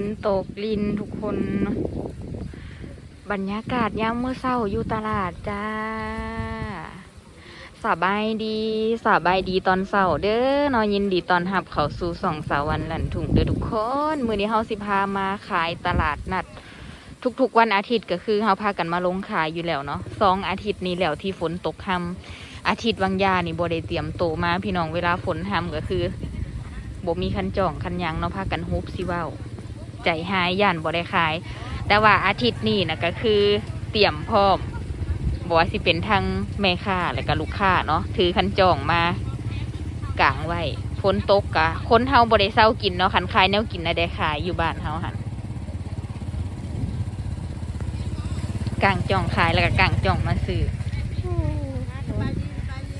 นตกลินทุกคน บรรยากาศยามเมื่อเช้าอยู่ตลาดจ้าสบายดีสบายดีตอนเช้าเด้อนอนยินดีตอนหับเขาสู่สองสาวันหลันถุงเด้อทุกคน มือนี้เฮาสิพามาขายตลาดนัด ทุกๆวันอาทิตย์ก็คือเฮาพากันมาลงขายอยู่แล้วเนาะสองอาทิตย์นี้แล้วที่ฝนตกค่ำอาทิตย์วังยานี่บ่ได้เตรียมโตมาพี่น้องเวลาฝนทำก็คือบ่มีคันจ่องคันยังเนาะพากันฮุบสิว้า ใจหายย่านบ่ได้ขาย แต่ว่าอาทิตย์นี้นะก็คือเตรียมพร้อมบอกว่าสิเป็นทางแม่ค้าและก็ลูกค้าเนาะถือคันจองมากางไว้ฝนตกกะคนเฮาบ่ได้เศร้ากินเนาะคันขายแนวกินน่ะได้ขายอยู่บ้านเฮาหันกางจองขายแล้วก็กางจองมาซื้อสบายดีสบายดี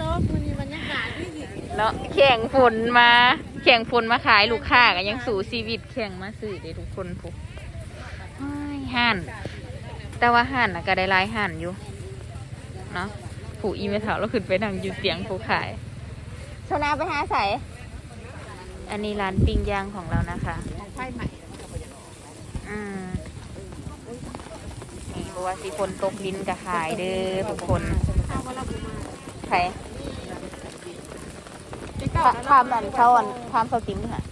โต๊ะมันมีบรรยากาศที่ดีเนาะแข่งฝนมา แข่งฝนมาขายลูกค้าก็ยังสู่ชีวิตแข่งมาซื้อเด้ทุกคนพวกห่าน แต่ว่าห่านนะก็ได้ลายห่านอยู่เนาะผู้อีเมถาเราขึ้นไปนั่งอยู่เตียงผู้ขายโซนาไปหาใส่อันนี้ร้านปิ้งย่างของเรานะคะของไฟใหม่อืมนี่เพราะว่าสิฝนตกดินก็ขายเด้อทุกคนใคร ไปก่อนข้ามดันเข้าอันข้ามเสาติ้มค่ะ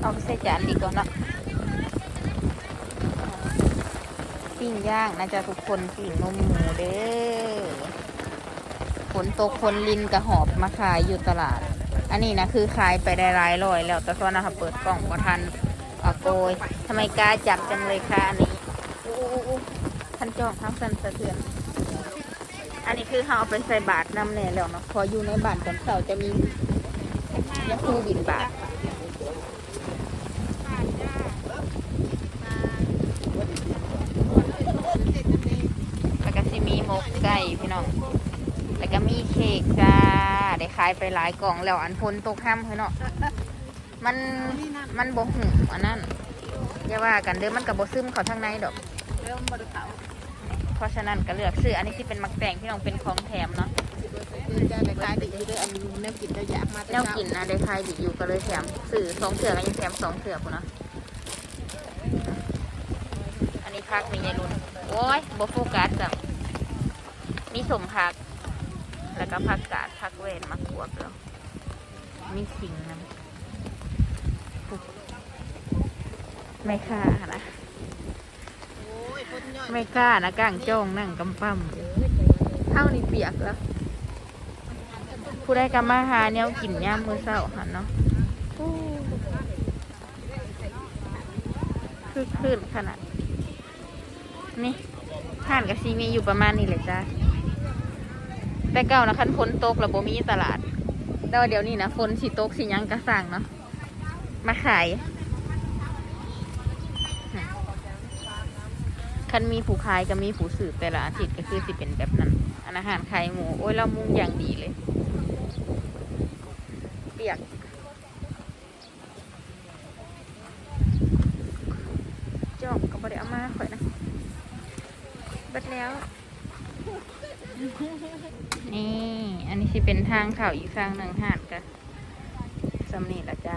เอาไปใส่จานดีก่อนเนาะปิ้งย่างนะจ๊ะทุกคนปิ้งนมหมูเด้อฝนตกฝนลินกระหอบมาขายอยู่ตลาด อันนี้นะคือขายไปได้หลายร้อยแล้วแต่ตอนนะคะเปิดกล่องก็ทันอโกยทำไมกล้าจับจังเลยค่ะอันนี้ อู้อู้อู้ทันจองทั้งสันสะเทือน อันนี้คือเขาเอาไปใส่บาทน้ำแน่แล้วเนาะพออยู่ในบาทตอนเสาร์จะมียาคูบินบาทแล้วก็มีหมกไก่พี่น้อง แล้วก็มีเค้กจ้า ได้ขายไปหลายกล่องแล้วอันพนตกห้ำพี่น้องมันมันบ่หูอันนั้นอย่าว่ากันเด้อมันกับบ่ซึมเขาทางในดอก เริ่มบริเขาเพราะฉะนั้นก็เลือกซื้ออันนี้ที่เป็นมักแต่งพี่น้องเป็นของแถมเนาะจะได้ขายดีด้วยอันแนวกินเราอยากมาแนวกินนะได้ขายดีอยู่ก็เลยแถมซื้อสองเสือก็ยังแถมสองเสือพุ่นเนาะอันนี้พักมีไงรุ่นโอ้ยบ่โฟกัสจ้ะมีสมพัก แล้วก็ผักกาดผักเวนมะกวกแล้วมีขิงนะปุ๊บไม่ค่านะโอ้ยคนย่อย ไม่กล้านะก้างจ้องนั่งกำปั้มเท่านี้เปียกแล้วผู้ได้กำมาหาแนวกินย่ามมือเศร้าหันเนาะคือคืนขนาด นี่ห่านกับซีมีอยู่ประมาณนี้เลยจ้าแต่เก่านะคันฝนตกแล้วบ่มีตลาดแต่ว่าเดี๋ยวนี้นะฝนสิตกสิหยังกระสั่งเนาะมาขาย คันมีผู้ขายก็มีผู้สืบแต่ละอาทิตย์ก็คือสิเป็นแบบนั้นอันอาหารไขายหมู โอ้ยเรามุงอย่างดีเลย เปียกจอกก็บ่ได้เอามาข่อยนะเบิดแล้ว นี่ อันนี้สิเป็นทางเข่าอีกทางหนึ่งหาดกันสำนีละจ้า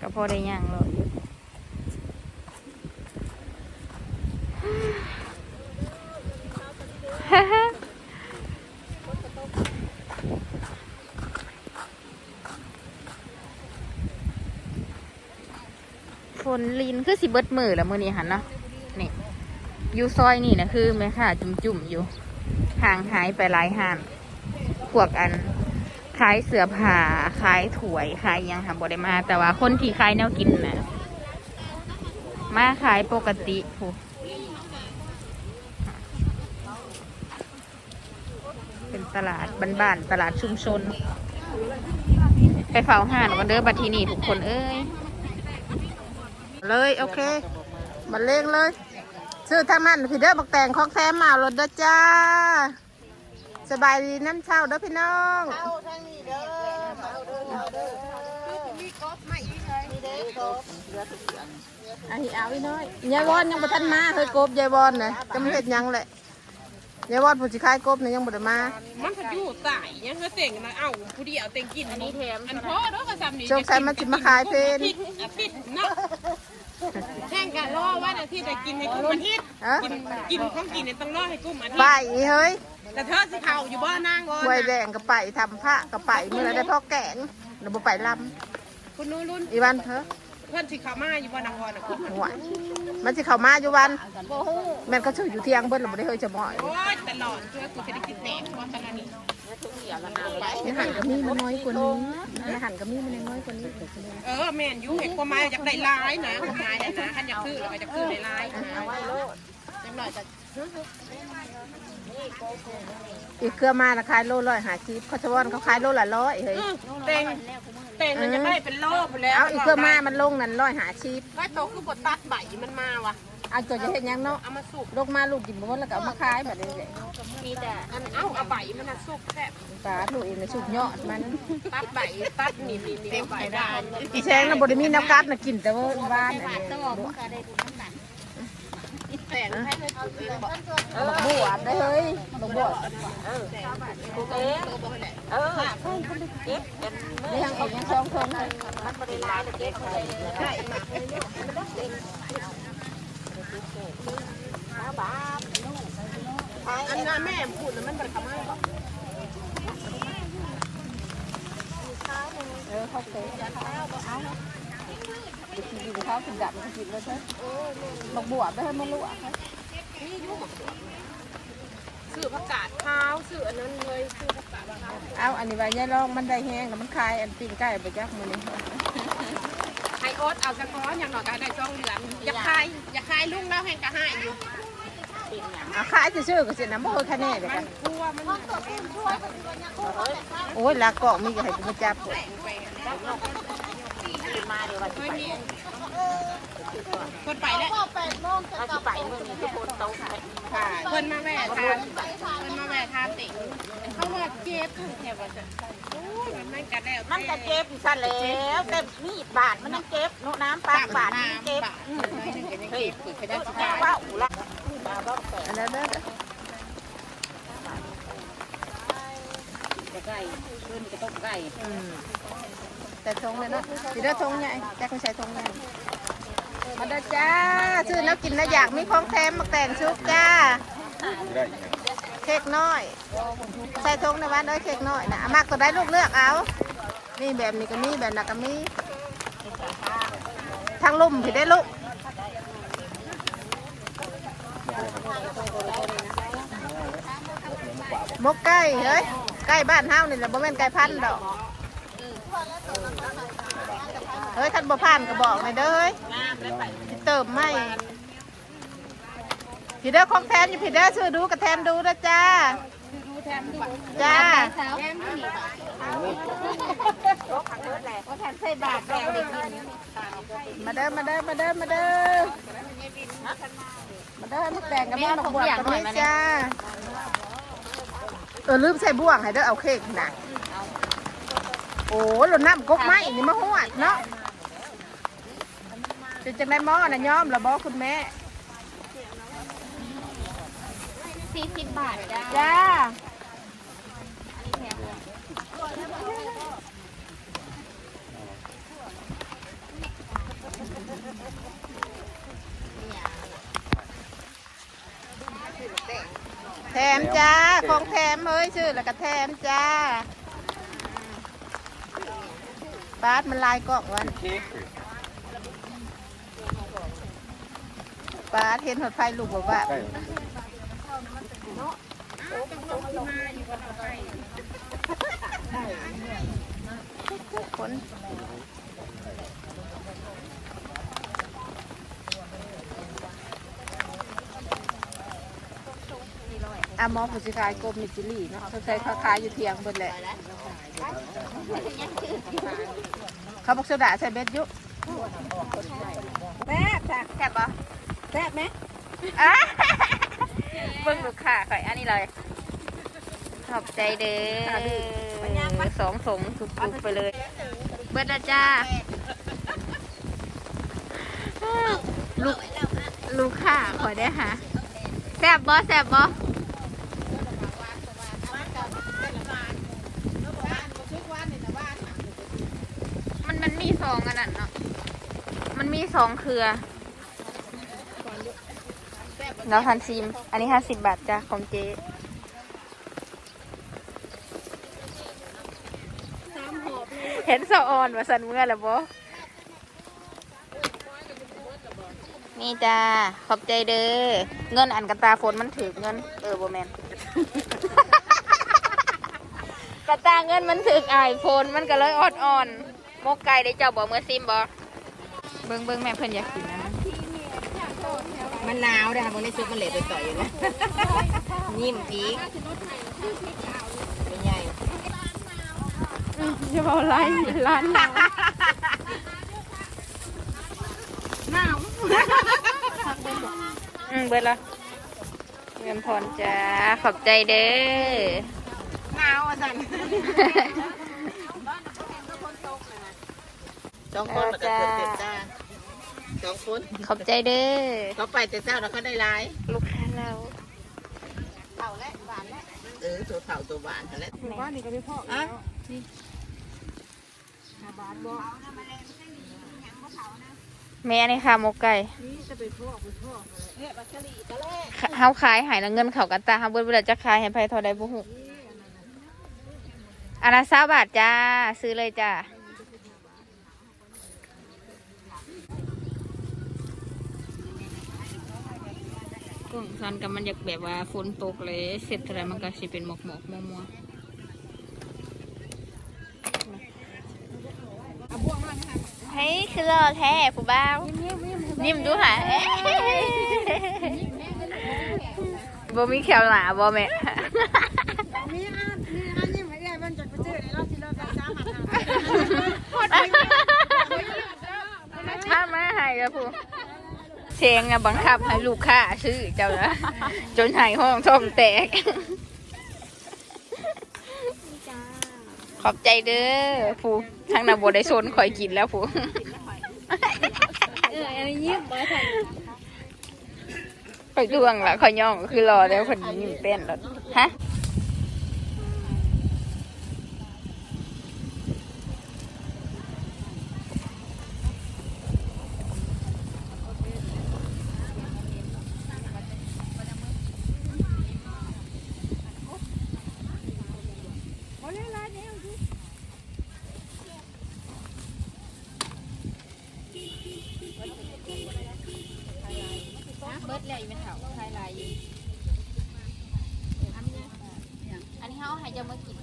ก็พอได้ย่างรออยู่ ฝนลิน คือสิเบิดมือแล้วมือนี้หันเนาะนี่อยู่ซอยนี่นะคือแม่ค่ะ จุ่มๆอยู่ห่างหายไปหลายห่านพวกอันขายเสือผ้าขายถวยขายยังค่ะบ่ได้มา แต่ว่าคนที่ขายแนวกินนะมาขายปกติผู้เป็นตลาดบ้านๆตลาดชุมชน ไปเฝ้าห่านกันเด้อบัดทีนี้ทุกคนเอ้ย เลยโอเคมาเล่งเลย ซื้อทางนั้นพี่เด้อบักแตงของแซมมาเอารถเด้อจ้า สบายดีน้ำเช่าเด้อพี่น้องเอาทางนี้เด้อเอาเด้อเอาเด้อมีกบมาอีกเลยมีเด้อกบอันนี้เอาอีน้อยยายวอนยังบ่ทันมาเฮ้ยกบยายวอนนะจะไม่เห็นยังแหละ ยายวอดผู้สิขายกบเนี่ยยังบ่ได้มามันก็อยู่ใต้ยังก็เต่งนะเอ้าผู้เดียวเต่งกินอันนี้แถมอันพ่อเด้อก็ซ้ำนี่สงสัยมันสิมาขายเพนผิดอะผิดเนาะแข่งกันรอว่าอาทิตย์ได้กินให้กุ้มอาทิตย์เอ้อกินกินของกินเนี่ยต้องรอให้กุ้มอาทิตไปย์อีเฮ้ยแต่เธอสิเข่าอยู่บ่นางก่อนหวยแดงก็ไปทำผ้าก็ไปเมื่อได้พ่อแกงเราบ่ไปลคุณนู้นรุ่นำอีวันเถอะเพื่อนสิเข่ามาอยู่บ่นางก่อนอะคุณหวย มันสิเข้ามาอยู่วันแม่นก็ชื่ออยู่เที่ยงเบิ่นเราบ่ได้เฮยจะบ่อยโอ้ยตลอดเพื่อกูจะได้กินแตกว่าขนาดนี้อาหารก็มีมันน้อยกว่านี้อาหารก็มีมันน้อยกว่านี้เออแม่นอยู่เห็นความหมายอยากได้ลายนะความหมายนะนะคันอยากซื้อเราก็จะซื้อได้ลายนะจังหน่อยจะอีกเครือมาราคายโลร้อยหาชีพเขาชะวอนเขาขายโลละร้อยเฮ้ยเต่ง เต่งมันจะได้เป็นโลไปแล้วเอาอีกเครือมามันลงนั่นร้อยหาชีพไอ้โตคือบดตัดใบมันมาวะเอาตัวจะเห็นยังเนาะเอามาสุกลงมาลูกกินบ่หมดแล้วก็เอามาขายแบบนี้แหละมีแต่อันเอ้าเอาใบมันน่ะสุกแค่ปลาลูกเองเลยสุกยอดมันตัดใบตัดนี่นี่นี่ใบได้อีแซงน่ะบ่ได้มีน้ำกัดน่ะกินแต่ว่าบ้านอันนี้แต่งให้เลยเองบอกบักบวบได้เฮ้ยบักบวบกูเองเออเก็บกันนี่ยังอีกยังสองคนเลยมันบริลายเลยเก็บเลยใช่มา อันนั้นแม่พูดแล้วมันบริกรรมให้เออเขาเตะเอาไปกินอยู่เขากินดับมันกินเลยเถอะบักบวบได้เฮ้ยมันลวกซื้อผักกาดขาวซื้ออันนั้นเลยซื้อผักกาดขาวเอาอันนี้ไว้ยายลองมันได้แห้งแล้วมันคลายอันปิ้งไก่ไปจักมือนี้ อโอ๊ตเอาสะก้อนอย่างหน่อยก็ได้จ้องเหลืองอย่าคายอย่าคายลุงแล้วแห้งกระหายอยู่เอาขายซื่อๆก็สินะบ่เคยคะแนนเลยมักันนกลัวมันโอ้ยลากอกมีก็ให้กูมาจับ แตกไปเคนไปแล้วเขาไปเมื่อนี้ทุกคนโตค่ะคนมาแว่ทานคนมาแว่ทานติงเขาว่าเจ็บแค่ว่าจะโอ้ยมันนั่นกันแล้วมันก็เจ็บอีกสั่นแล้วแต่มีดบาดมันยังเจ็บโนน้ำปากบาดมันยังเจ็บเฮ้ยฝึกขยันสแม่บายว่าอุละอันนั้นเด้อไก่ขึ้นก็ต้องไก่อืมแต่ทงเลยเนาะสิได้ทงใหญ่แจ็คเขาใช้ทงใหญ่ มาเด้จ้า ซื้อแล้วกินแล้วอยากมีของแถมมาแต่งชุดจ้าเค้กน้อย ใส่ทงในวันเอ้ยเค้กน้อยนะมากตัวได้ลูกเลือกเอานี่แบบนี้ก็มีแบบนั้นก็มีทางลุ่มผิดได้ลูกมกไก่เฮ้ยไก่บ้านเฮานี่แหละบ่แม่นไก่พันธุ์ดอก เฮ้ยคันบ่ผ่านก็บอกหน่อยเด้อเฮ้ยสิเติมไม่พี่เด้อของแถมอยู่พี่เด้อซื้อดูกับแถมดูนะจ้าจ้าแทนใส่บาดแรงเด็กกินมาเด้อมาเด้อมาเด้อมาเด้อมาเด้อแต่งกับแม่มาบวกกันนี่จ้าเออลืมใส่บ่วงให้เด้อเอาเค้กนะโอ้หล่นน้ำกกไม้นี่มาหวดเนาะ เป็นจังได้หม้อนะย้อมละบอคุณแม่สี่สิบบาทจ้าจ้าแถมจ้า ของแถมเฮ้ยชื่อแล้วก็แถมจ้าปาดมันลายกล่องวัน ปาดเห็นหดไฟลูกบอกว่าคนอะหมอผู้สิขายกรมมิจิลี่เนาะเขาใช้เขาขายอยู่เทียงเบนแหละ เขาบอกโซดาใส่เบ็ดอยุแซ่บจ้ะแซ่บปะแซ่บไหมเบิ้งลูกค่ะข่อยอันนี้เลยขอบใจเด้อสองสงสุกไปเลย เบิดละจ้า ลูกลูกค่ะขอได้ฮะแซบบอแซบบอมันมันมีสองอันนั้นเนาะ มันมีสองเครือ แล้วพันซีมอันนี้ห้าสิบบาทจ้ะของเจ๊เห็นสะออนว่าสันเมื่อแล้วบ่นี่จ้า ขอบใจเด้อ เงินอันกันตาฝนมันถือเงิน เออโบแมนกระตาเงินมันถึกอายโฟนมันก็เลยอดอ่อน มกไก่ได้เจ้าบอกเมื่อซิมบอเบิ้งเบิ้งแม่เพิ่นอยากกินนะ มันหนาวนะคะบางในซุปมันเหลวต่อยอยู่นะนิ่มจีกเป็นไงจะเอาไล่ร้านหนาวอืมเบิดละเงินพรจ้าขอบใจเด้อหนาวอะสันสองคนมันก็เกิดเจ็บจ้า สองคนขอบใจเด้อเขาไปแต่เจ้าแล้วเขาได้ร้ายลูกค้าเราเต่าและหวานและเออตัวเต่าตัวหวานนั่นแหละบ้านนี่ก็ไม่พออะแม่นี่ค่ะหมกไก่เฮาขายใหายแล้วเงินเขากันตาเฮาเบิดเวลาจะขายให้ไผเท่าใดบ่ฮู้อันละ20บาทจ้า ซื้อเลยจ้า กล่องซันกับมันอยากแบบว่าฝนตกเลย เสร็จอะไรมันก็สิเป็นหมอกหมอกมัวมัวเฮ้ยคือรอแท้ผู้บ่าวนิ่มดูหะเอ๊ะบ่มีแขวหนาบ่แม่นี่อะนี่อะนี่ไม่ได้มันจะไปซื้อในรอบที่เราจะสามารถถ้ามาให้กับผู้ เสียงอะบังคับให้ลูกค้าซื้อเจ้าละจนหายห้องท้องแตก ขอบใจเด้อผู้ทั้งนาบได้โซนคอยกินแล้วผู้เอออันนี้ยิ้มบ่ใส่คอยดวงละคอยย่องก็คือรอแล้วคนนี้ยิ้มเต้นแล้วฮะเบิดเลยเป็นเถาไทยลายอยู่ อันนี้เขาให้เจะมากิน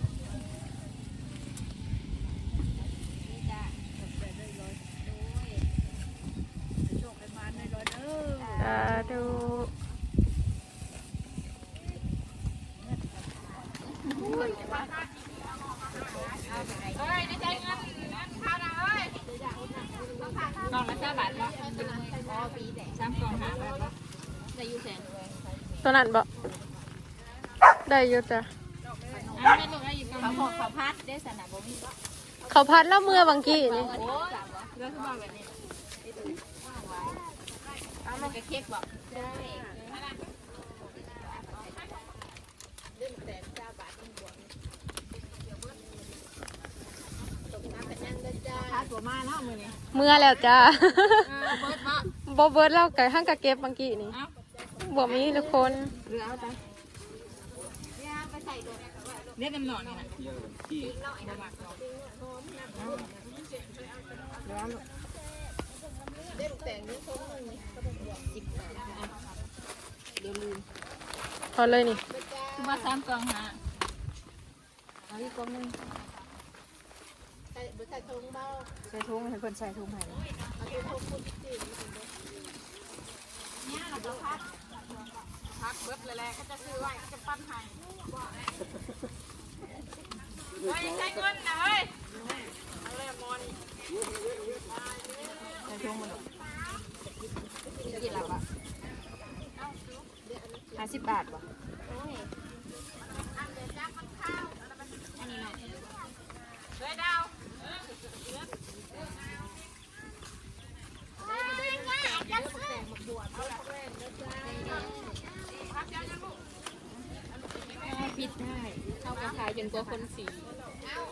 สาธุกล่องละเจ้าบาทละอ๋อปีแต่สามกล่องหาบาทละได้อยู่แสนตัวนั้นบ่ได้อยู่จ้ะ ได้สนะบ่มีเขาพัดแล้วเมื่อบางกี้นี่โอ้เรื่องที่บอกแบบนี้เอามันก็เค้กบอกพาตัวมาเนาะมือนี้เมื่อแล้วจ้าบิดมาบ่เบิดแล้วไก่ห้างกะเก็บบางกี้นี่บ่มีทุกคนเรือเอาไปเรียกน้ำหนอนนี่นะเดี๋ย พอเลยนี่คือว่าสามกล่องหาเอาอีกกล่องหนึงใส่ถุงให้เพิ่นใส่ถุงให้เลยพักเบิดเลยแหละก็จะซื้อไว้ก็จะปั้นให้ เฮ้ยใช้เงินนะเฮ้ยใส่ช่วงมันหรอกี่หลับอะห้าสิบบาทวะ ปิดได้ เข้ากระขายจนกว่าคนสี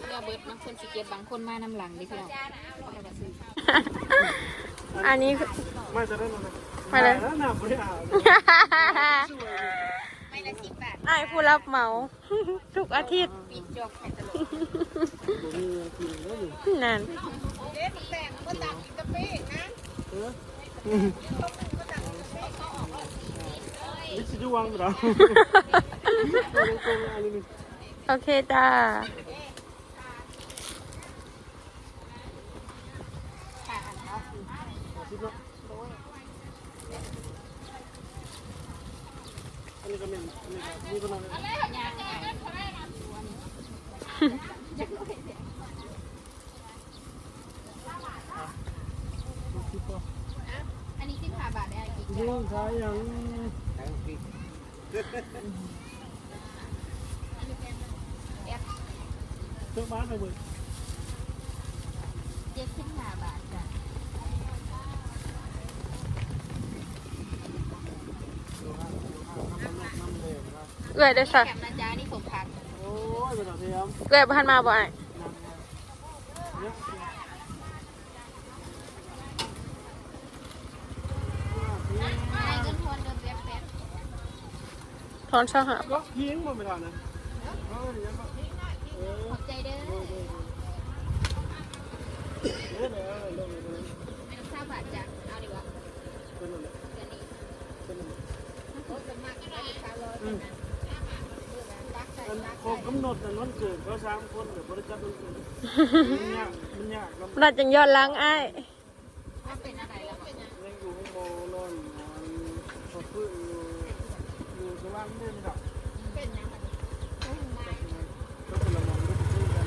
เรือเบิดบางคนสีเก็บบางคนมานำหลังดิพี่น้องแล้วก็ซื้ออันนี้คือไม่จะได้มามาเลยแล้วหนักไม่เอาไม่ละสิบบาทไอ้ายผู้รับเหมา ทุกอาทิตย์ปิดจบให้ตลอดบ่มีกินแล้วอยู่นั่นเด็ดแต่งก็ตักกินกาแฟนะนี่สิจะวางเราตรงๆอันนี้ โอเคจ้าอันนี้ก็มีอันนี้ก็มีคนนั้นอันนี้สิบห้าบาทได้กี่ยิ่งขายอ ย่างเจ้าบ้านไปเบิดเจ็ดสิบห้าบาทจ้ะเอื้อยได้สักแถมนะจ๊ะนี่ผมผักโอ้ยเป็นอะไรครับเอื้อยพันมาบ่ไอ้ายได้เงินทอนเดินแป๊บแป๊บทอนช่างหา ก็เพียงมาไม่ได้นะเออเดี๋ยวก็เออ ขอบใจเด้อ เดี๋ยวเดี๋ยวเดี๋ยวเดี๋ยวเดี๋ยวไม่ต้องเศร้าบาทจ้ะเอาดีกว่าเป็นอะไรเดี๋ยวนี้เป็นอะไรโอ้สมัครได้ลูกค้าร้อยคนนั้นตักใส่อันตักครบกำหนดแต่นวันเกิดเขาสามคนเดี๋ยวบริจาควันเกิดมันยากมันยากลำเราจังยอดล้างไอ้ายว่าเป็นอะไรล่ะเป็นยังยังอยู่ห้องโมนอนนอนพอฟื้นอยู่อยู่สว่างเด่นดับเป็นยังไง ก็เป็นละมองก็เป็นคู่กัน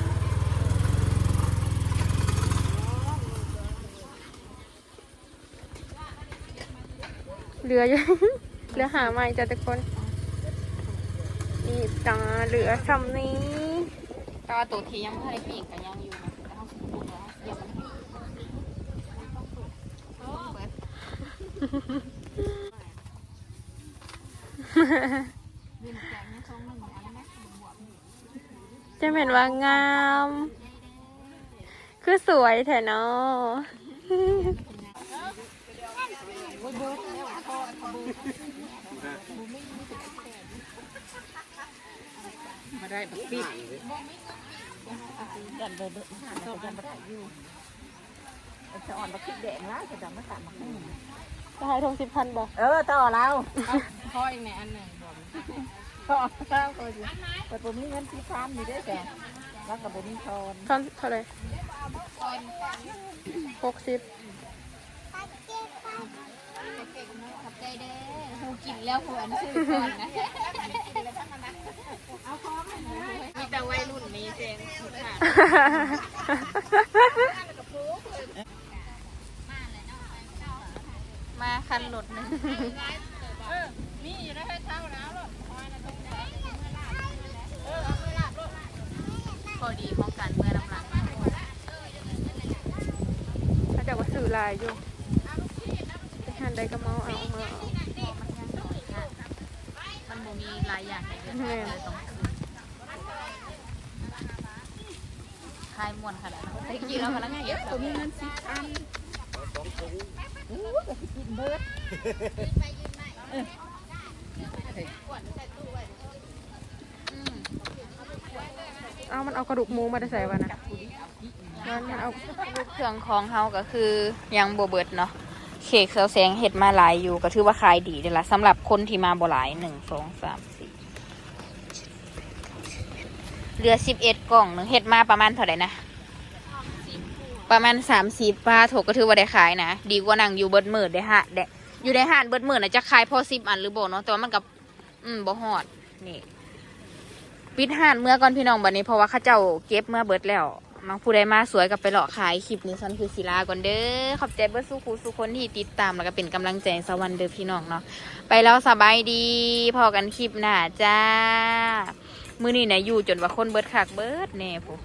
เหลืออยู่ เหลือหาใหม่จ้ะทุกคน นี่จ้าเหลือคำนี้แต่ว่าตัวที่ยังไม่ได้ปีกกันยังอยู่นะแต่เขาสุกแล้วเดี๋ยวมันโอ้เบิดจะเป็นว่างาม คือสวยแท้เนาะ มาได้บักปิดยันเดินเดินหาเรายังไม่ได้อยู่จะอ่อนบักพริกแดงแล้วจะดำมาตามมาให้จะให้ทงสิบพันบ่เออต่อเราพ่ออีกในอันหนึ่งบอกต่อเราคนแต่ผมมีเงินที่ฟาร์มอยู่ด้วยแต่แล้วกับผมมีทอนทอนเท่าไหร่หกสิบ ขอบใจเด้อหูกินแล้วหัวอันชื่อก่อนนะเอาพร้อมเลยมีแต่วัยรุ่นมีเจนสุดท้ามาคันหลุดนึงมีอยู่ได้ให้เท่าแล้วหรอพอดีป้องกันเมื่อน้ำหลังถ้าจะว่าซื้อลายอยู่ อันใดก็เมาเอามาเอามันบ่มีหลายอย่างในเดือนเลยต้องคืนคลายมวนขนาดนั้นแต่จริงๆแล้วพนักงานเยอะผมมีเงินสิบอันอู้ก็สิกินเบิดอืมเอามันเอากระดูกหมูมาได้ใส่วะนะมันเอาเครื่องของเฮาก็คือยังโบเบิร์ดเนาะ เค้กเสาแสงเห็ดมาหลายอยู่ก็ถือว่าขายดีเลยล่ะสำหรับคนที่มาบ่หลายหนึ่งสองสามสี่เหลือสิบเอ็ดกล่องหนึ่งเห็ดมาประมาณเท่าไหร่นะประมาณสามสิบปลาโถก็ถือว่าได้ขายนะดีกว่านั่งอยู่เบิดมืดได้ฮะได้อยู่ในห้านเบิดมืดนะจะขายพอสิบอันหรือบ่เนาะแต่ว่ามันกับอืมบ่ฮอดนี่ปิดห้านเมื่อก่อนพี่น้องบัดนี้เพราะว่าเข้าเจ้าเก็บเมื่อเบิดแล้ว น้องผู้ใดมาสวยกับไปหลอกขายคลิปนี้ซันคือศิลาก่อนเด้อขอบใจเบิร์สู้ครูสู้คนที่ติดตามแล้วก็เป็นกำลังใจสวรรค์เด้อพี่น้องเนาะไปแล้วสบายดี พอกันคลิปหน้าจ้า มื้อนี้นะอยู่จนว่าคนเบิดขากเบิดแน่ผู้